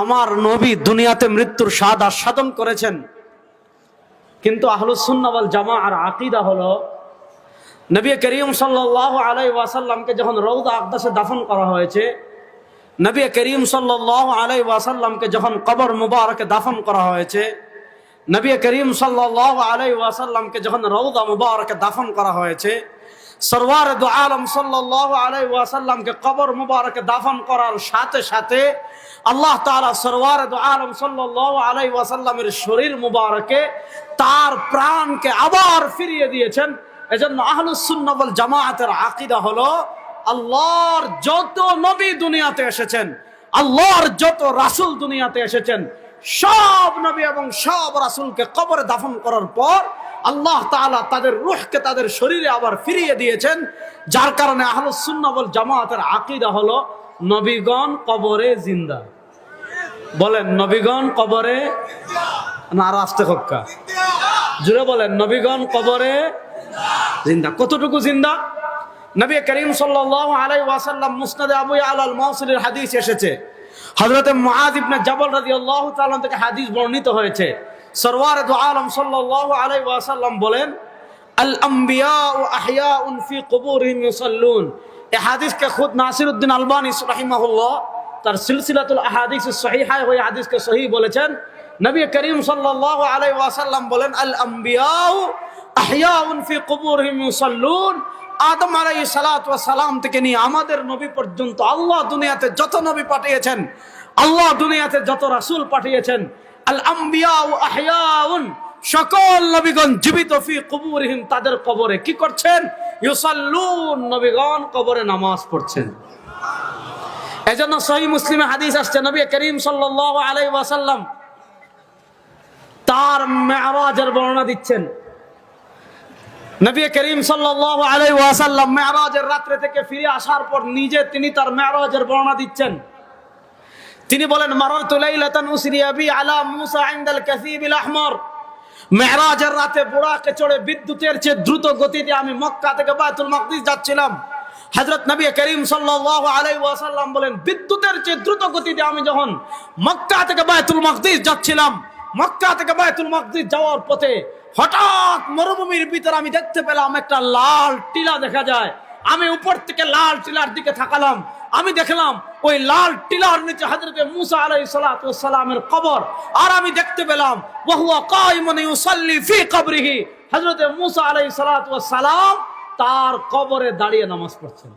আমার নবী দুনিয়াতে মৃত্যুর স্বাদ আস্বাদন করেছেন। কিন্তু আহলুসুন্নাওয়াল জামা আর আকিদা হলো, নবী করিম সাল্লাহ আলাই ওয়াসাল্লামকে যখন রৌদা আকদাসে দাফন করা হয়েছে, নবী করিম সাল্লাহ আলাই ওয়াসাল্লামকে যখন কবর মুবারকে দাফন করা হয়েছে, নবী করিম সাল্লাহ আলাই ওয়াসাল্লামকে যখন রৌদা মুবারকে দাফন করা হয়েছে সরওয়ার দু আলম সাল্লাহ আলাই ওয়াসাল্লামকে কবর মুবারকে দাফন করার সাথে সাথে আল্লাহ তাআলা সরওয়ার দু আলম সাল্লাহ আলাই ওয়াসাল্লামের শরীর মুবারকে তার প্রাণকে আবার ফিরিয়ে দিয়েছেন। এজন্য আহলুসুন্নবল জামায়াতের আকিদা হলো, আল্লাহর যত নবী দুনিয়াতে এসেছেন, আল্লাহর যত রাসূল দুনিয়াতে এসেছেন, সব নবী এবং সব রাসুলকে কবরে দাফন করার পর আল্লাহ তাআলা তাদের রূহকে তাদের শরীরে আবার ফিরিয়ে দিয়েছেন, যার কারণে আহলুসুন্নবল জামাতের আকিদা হলো নবীগণ কবরে জিন্দা। বলেন, নবীগণ কবরে না রাস্তে হক্কা জুড়ে বলেন, নবীগণ কবরে জিন্দা। কতটুকু জিন্দা? নবী করিম সাল্লাল্লাহু আলাইহি ওয়াসাল্লাম মুসনাদে আবু আলাল মাউসিলের হাদিস এসেছে। হযরতে মুআয ইবনে জাবাল রাদিয়াল্লাহু তাআলা থেকে হাদিস বর্ণিত হয়েছে। সরওয়ার আলম আলাইহি ওয়াসাল্লাম বলেন বলেন আদম আলাই সালাতু সালাম থেকে নিয়ে আমাদের নবী পর্যন্ত আল্লাহ দুনিয়াতে যত নবী পাঠিয়েছেন, আল্লাহ দুনিয়াতে যত রাসূল পাঠিয়েছেন, আল আহইয়াউন, সকল নবীগণ জীবিত ফি কুবুরিহিম তাদের কবরে কি করছেন? ইউসাল্লুন, নবীগণ কবরে নামাজ পড়ছেন। এজন্য সহি মুসলিমে হাদিস আসছে, নবী করিম সাল্লাল্লাহু আলাইহি ওয়াসাল্লাম তার মেরাজের বর্ণনা দিচ্ছেন। নবী করিম সাল্লাল্লাহু আলাই ওয়াসাল্লাম মেরাজের রাত্রে থেকে ফিরে আসার পর নিজে তিনি তার মেরাজের বর্ণনা দিচ্ছেন। তিনি বলেন মারারতু লাইলাতান উসরিয়া বি আলা মুসা ইনদাল কাসিবিল আহমর। মেরাজের রাতে বুড়াকে চড়ে বিদ্যুতের চেয়ে দ্রুত গতিতে আমি মক্কা থেকে বায়তুল মাকদিস যাচ্ছিলাম। হযরত নবী করিম সাল্লাল্লাহু আলাইহি ওয়াসাল্লাম বলেন, বিদ্যুতের চেয়ে দ্রুত গতিতে আমি যখন মক্কা থেকে বায়তুল মাকদিস যাচ্ছিলাম মক্কা থেকে বায়তুল মাকদিস যাওয়ার পথে হঠাৎ মরুভূমির ভিতরে আমি দেখতে পেলাম একটা লাল টিলা দেখা যায়। আমি উপর থেকে লাল টিলার দিকে থাকালাম আমি দেখলাম ওই লাল টিলার নিচে হযরতে মুসা আলাইহিস সালাতু সালামের কবর। আর আমি দেখতে পেলাম, ওয়াহুয়া কাইমুন ইউসাল্লি ফি কবরিহি। হযরতে মুসা সালাতু সালাম তার কবরে দাঁড়িয়ে নামাজ পড়ছেন।